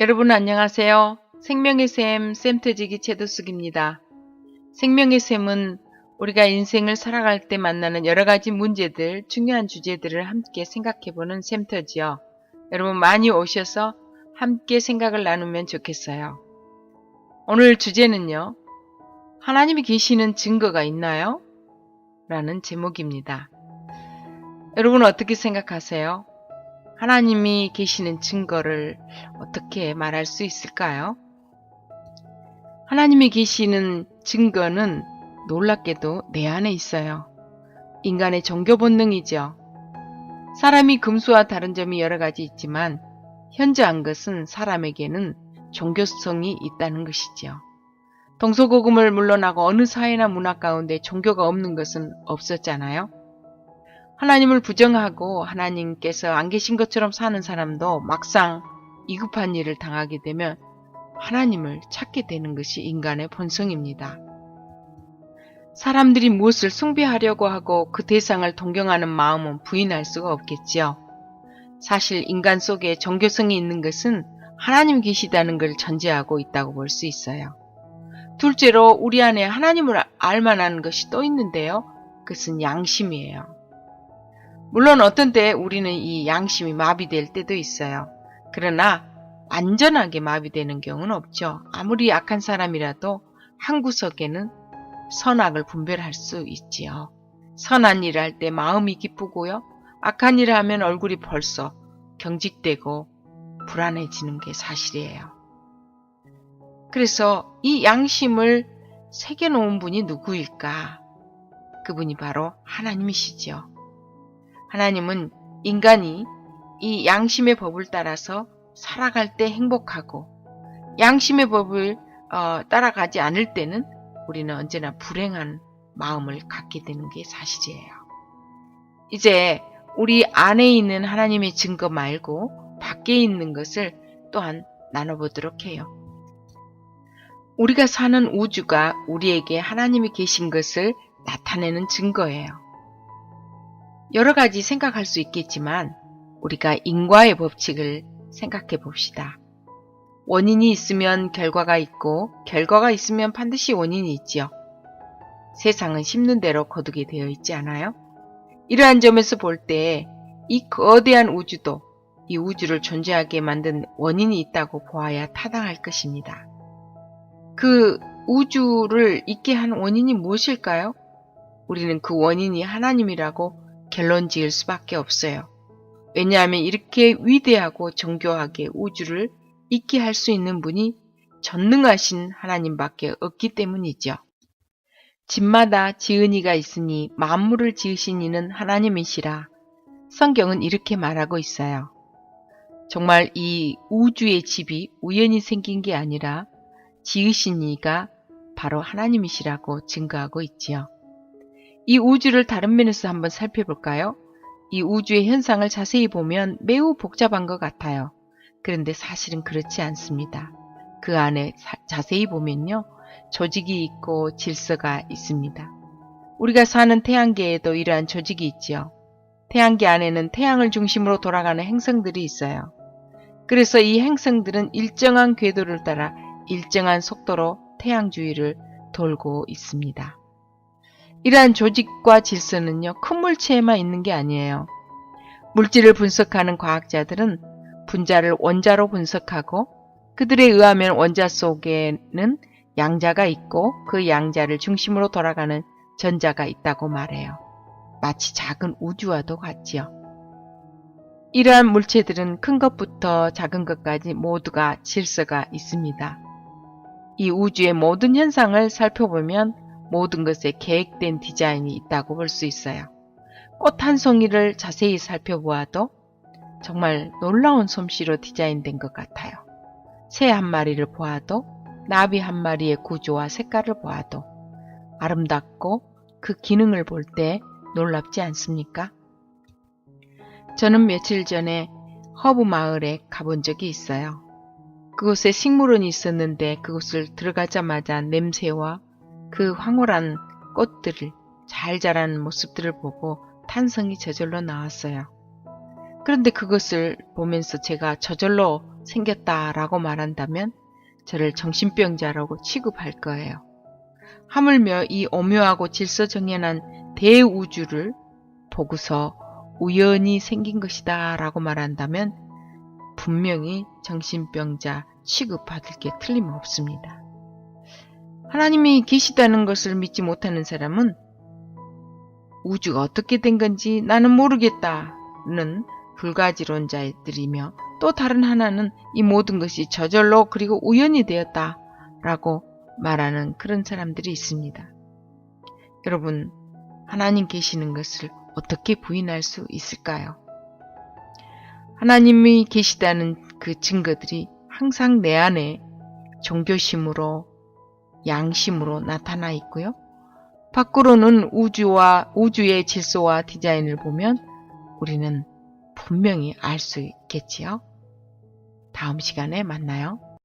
여러분 안녕하세요. 생명의 샘 샘터지기 채도숙입니다. 생명의 샘은 우리가 인생을 살아갈 때 만나는 여러 가지 문제들, 중요한 주제들을 함께 생각해보는 샘터지요. 여러분 많이 오셔서 함께 생각을 나누면 좋겠어요. 오늘 주제는요. 하나님이 계시는 증거가 있나요? 라는 제목입니다. 여러분 어떻게 생각하세요? 하나님이 계시는 증거를 어떻게 말할 수 있을까요? 하나님이 계시는 증거는 놀랍게도 내 안에 있어요. 인간의 종교 본능이죠. 사람이 금수와 다른 점이 여러 가지 있지만 현저한 것은 사람에게는 종교성이 있다는 것이지요. 동서고금을 물러나고 어느 사회나 문화 가운데 종교가 없는 것은 없었잖아요. 하나님을 부정하고 하나님께서 안 계신 것처럼 사는 사람도 막상 이급한 일을 당하게 되면 하나님을 찾게 되는 것이 인간의 본성입니다. 사람들이 무엇을 숭배하려고 하고 그 대상을 동경하는 마음은 부인할 수가 없겠지요. 사실 인간 속에 종교성이 있는 것은 하나님 계시다는 걸 전제하고 있다고 볼 수 있어요. 둘째로 우리 안에 하나님을 알만한 것이 또 있는데요. 그것은 양심이에요. 물론 어떤 때 우리는 이 양심이 마비될 때도 있어요. 그러나 완전하게 마비되는 경우는 없죠. 아무리 약한 사람이라도 한 구석에는 선악을 분별할 수 있지요. 선한 일을 할 때 마음이 기쁘고요. 악한 일을 하면 얼굴이 벌써 경직되고 불안해지는 게 사실이에요. 그래서 이 양심을 새겨놓은 분이 누구일까? 그분이 바로 하나님이시지요. 하나님은 인간이 이 양심의 법을 따라서 살아갈 때 행복하고 양심의 법을 어, 따라가지 않을 때는 우리는 언제나 불행한 마음을 갖게 되는 게 사실이에요. 이제 우리 안에 있는 하나님의 증거 말고 밖에 있는 것을 또한 나눠보도록 해요. 우리가 사는 우주가 우리에게 하나님이 계신 것을 나타내는 증거예요. 여러 가지 생각할 수 있겠지만 우리가 인과의 법칙을 생각해 봅시다. 원인이 있으면 결과가 있고 결과가 있으면 반드시 원인이 있지요. 세상은 심는 대로 거두게 되어 있지 않아요? 이러한 점에서 볼 때 이 거대한 우주도 이 우주를 존재하게 만든 원인이 있다고 보아야 타당할 것입니다. 그 우주를 있게 한 원인이 무엇일까요? 우리는 그 원인이 하나님이라고 결론 지을 수밖에 없어요. 왜냐하면 이렇게 위대하고 정교하게 우주를 있게 할 수 있는 분이 전능하신 하나님밖에 없기 때문이죠. 집마다 지은이가 있으니 만물을 지으신 이는 하나님이시라. 성경은 이렇게 말하고 있어요. 정말 이 우주의 집이 우연히 생긴 게 아니라 지으신 이가 바로 하나님이시라고 증거하고 있지요. 이 우주를 다른 면에서 한번 살펴볼까요? 이 우주의 현상을 자세히 보면 매우 복잡한 것 같아요. 그런데 사실은 그렇지 않습니다. 그 안에 사, 자세히 보면요. 조직이 있고 질서가 있습니다. 우리가 사는 태양계에도 이러한 조직이 있지요. 태양계 안에는 태양을 중심으로 돌아가는 행성들이 있어요. 그래서 이 행성들은 일정한 궤도를 따라 일정한 속도로 태양 주위를 돌고 있습니다. 이러한 조직과 질서는요, 큰 물체에만 있는 게 아니에요. 물질을 분석하는 과학자들은 분자를 원자로 분석하고 그들에 의하면 원자 속에는 양자가 있고 그 양자를 중심으로 돌아가는 전자가 있다고 말해요. 마치 작은 우주와도 같지요. 이러한 물체들은 큰 것부터 작은 것까지 모두가 질서가 있습니다. 이 우주의 모든 현상을 살펴보면 모든 것에 계획된 디자인이 있다고 볼 수 있어요. 꽃 한 송이를 자세히 살펴보아도 정말 놀라운 솜씨로 디자인된 것 같아요. 새 한 마리를 보아도 나비 한 마리의 구조와 색깔을 보아도 아름답고 그 기능을 볼 때 놀랍지 않습니까? 저는 며칠 전에 허브 마을에 가본 적이 있어요. 그곳에 식물원이 있었는데 그곳을 들어가자마자 냄새와 그 황홀한 꽃들을 잘 자란 모습들을 보고 탄성이 저절로 나왔어요. 그런데 그것을 보면서 제가 저절로 생겼다라고 말한다면 저를 정신병자라고 취급할 거예요. 하물며 이 오묘하고 질서정연한 대우주를 보고서 우연히 생긴 것이다 라고 말한다면 분명히 정신병자 취급받을 게 틀림없습니다. 하나님이 계시다는 것을 믿지 못하는 사람은 우주가 어떻게 된 건지 나는 모르겠다는 불가지론자들이며 또 다른 하나는 이 모든 것이 저절로 그리고 우연히 되었다 라고 말하는 그런 사람들이 있습니다. 여러분, 하나님 계시는 것을 어떻게 부인할 수 있을까요? 하나님이 계시다는 그 증거들이 항상 내 안에 종교심으로 양심으로 나타나 있고요. 밖으로는 우주와 우주의 질서와 디자인을 보면 우리는 분명히 알 수 있겠지요. 다음 시간에 만나요.